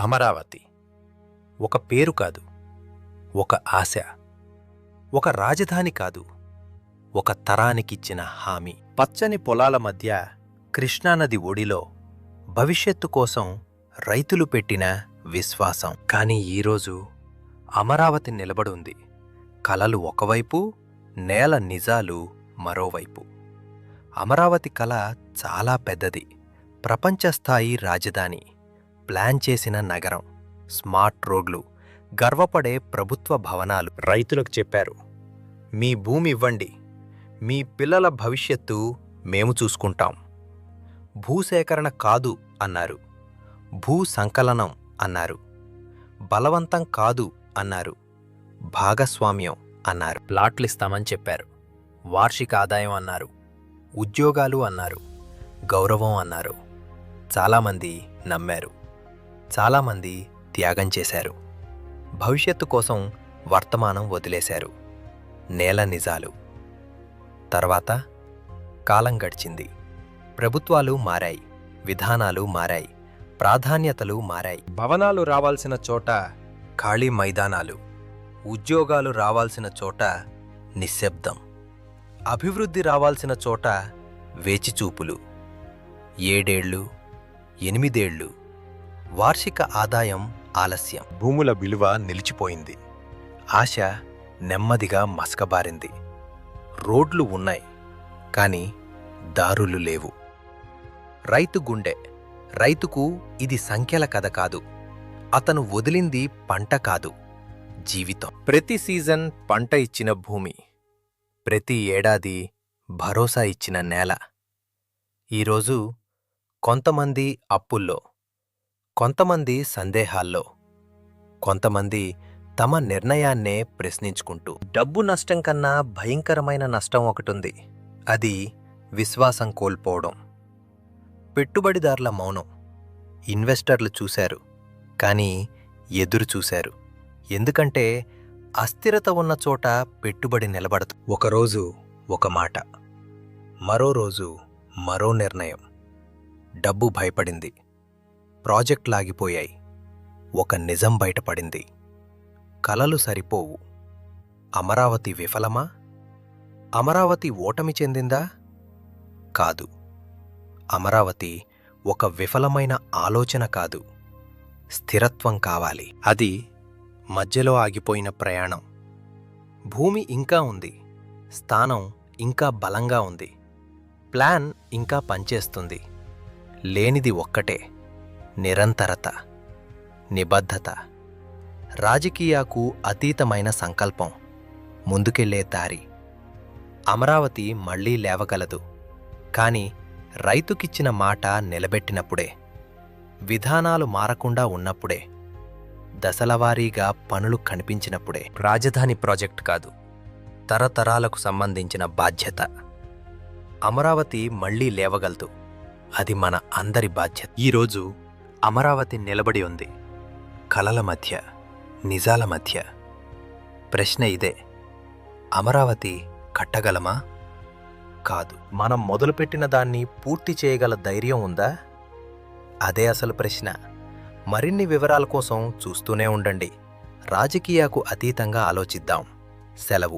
అమరావతి. ఒక పేరు కాదు ఒక ఆశ ఒక రాజధాని కాదు ఒక తరానికిచ్చిన హామీ. పచ్చని పొలాల మధ్య కృష్ణానది ఒడిలో భవిష్యత్తు కోసం రైతులు పెట్టిన విశ్వాసం. కానీ ఈరోజు అమరావతి నిలబడుంది. కలలు ఒకవైపు నేల నిజాలు మరోవైపు. అమరావతి కళ చాలా పెద్దది. ప్రపంచస్థాయి రాజధాని. ప్లాన్ చేసిన నగరం. స్మార్ట్ రోడ్లు గర్వపడే ప్రభుత్వ భవనాలు. రైతులకు చెప్పారు మీ భూమి ఇవ్వండి మీ పిల్లల భవిష్యత్తు మేము చూసుకుంటాం. భూసేకరణ కాదు అన్నారు. భూ సంకలనం అన్నారు. బలవంతం కాదు అన్నారు. భాగస్వామ్యం అన్నారు. ప్లాట్లు ఇస్తామని చెప్పారు. వార్షిక ఆదాయం అన్నారు. ఉద్యోగాలు అన్నారు. గౌరవం అన్నారు. చాలామంది నమ్మారు. చాలామంది త్యాగం చేశారు. భవిష్యత్తు కోసం వర్తమానం వదిలేశారు. నేల నిజాలు. తర్వాత కాలం గడిచింది. ప్రభుత్వాలు మారాయి. విధానాలు మారాయి. ప్రాధాన్యతలు మారాయి. భవనాలు రావాల్సిన చోట ఖాళీ మైదానాలు. ఉద్యోగాలు రావాల్సిన చోట నిశ్శబ్దం. అభివృద్ధి రావాల్సిన చోట వేచిచూపులు. ఏడేళ్ళు ఎనిమిదేళ్ళు వార్షిక ఆదాయం ఆలస్యం. భూముల విలువ నిలిచిపోయింది. ఆశ నెమ్మదిగా మసకబారింది. రోడ్లు ఉన్నాయి కాని దారులు లేవు. రైతు గుండె. రైతుకు ఇది సంఖ్యల కథ కాదు. అతను వదిలింది పంట కాదు జీవితం. ప్రతి సీజన్ పంట ఇచ్చిన భూమి ప్రతి ఏడాది భరోసా ఇచ్చిన నేల. ఈరోజు కొంతమంది అప్పుల్లో కొంతమంది సందేహాల్లో కొంతమంది తమ నిర్ణయాన్నే ప్రశ్నించుకుంటూ. డబ్బు నష్టం కన్నా భయంకరమైన నష్టం ఒకటుంది. అది విశ్వాసం కోల్పోవడం. పెట్టుబడిదారుల మౌనం. ఇన్వెస్టర్లు చూశారు కానీ ఎదురు చూశారు. ఎందుకంటే అస్థిరత ఉన్న చోట పెట్టుబడి నిలబడదు. ఒకరోజు ఒక మాట మరో రోజు మరో నిర్ణయం. డబ్బు భయపడింది. ప్రాజెక్ట్ లాగిపోయాయి ఒక నిజం బయటపడింది. కలలు సరిపోవు. అమరావతి విఫలమా? అమరావతి ఓటమి చెందిందా? కాదు. అమరావతి ఒక విఫలమైన ఆలోచన కాదు. స్థిరత్వం కావాలి. అది మధ్యలో ఆగిపోయిన ప్రయాణం. భూమి ఇంకా ఉంది. స్థానం ఇంకా బలంగా ఉంది. ప్లాన్ ఇంకా పనిచేస్తుంది. లేనిది ఒక్కటే. నిరంతరత నిబద్ధత. రాజకీయాకు అతీతమైన సంకల్పం. ముందుకెళ్ళే దారి. అమరావతి మళ్ళీ లేవగలదు. కాని రైతుకిచ్చిన మాట నిలబెట్టినప్పుడే విధానాలు మారకుండా ఉన్నప్పుడే దశలవారీగా పనులు కనిపించినప్పుడే. రాజధాని ప్రాజెక్ట్ కాదు తరతరాలకు సంబంధించిన బాధ్యత. అమరావతి మళ్ళీ లేవగలదు. అది మన అందరి బాధ్యత. ఈరోజు అమరావతి నిలబడి ఉంది. కలల మధ్య నిజాల మధ్య. ప్రశ్న ఇదే అమరావతి కట్టగలమా? కాదు. మనం మొదలుపెట్టిన దాన్ని పూర్తి చేయగల ధైర్యం ఉందా? అదే అసలు ప్రశ్న. మరిన్ని వివరాల కోసం చూస్తూనే ఉండండి. రాజకీయాకు అతీతంగా ఆలోచిద్దాం. సెలవు.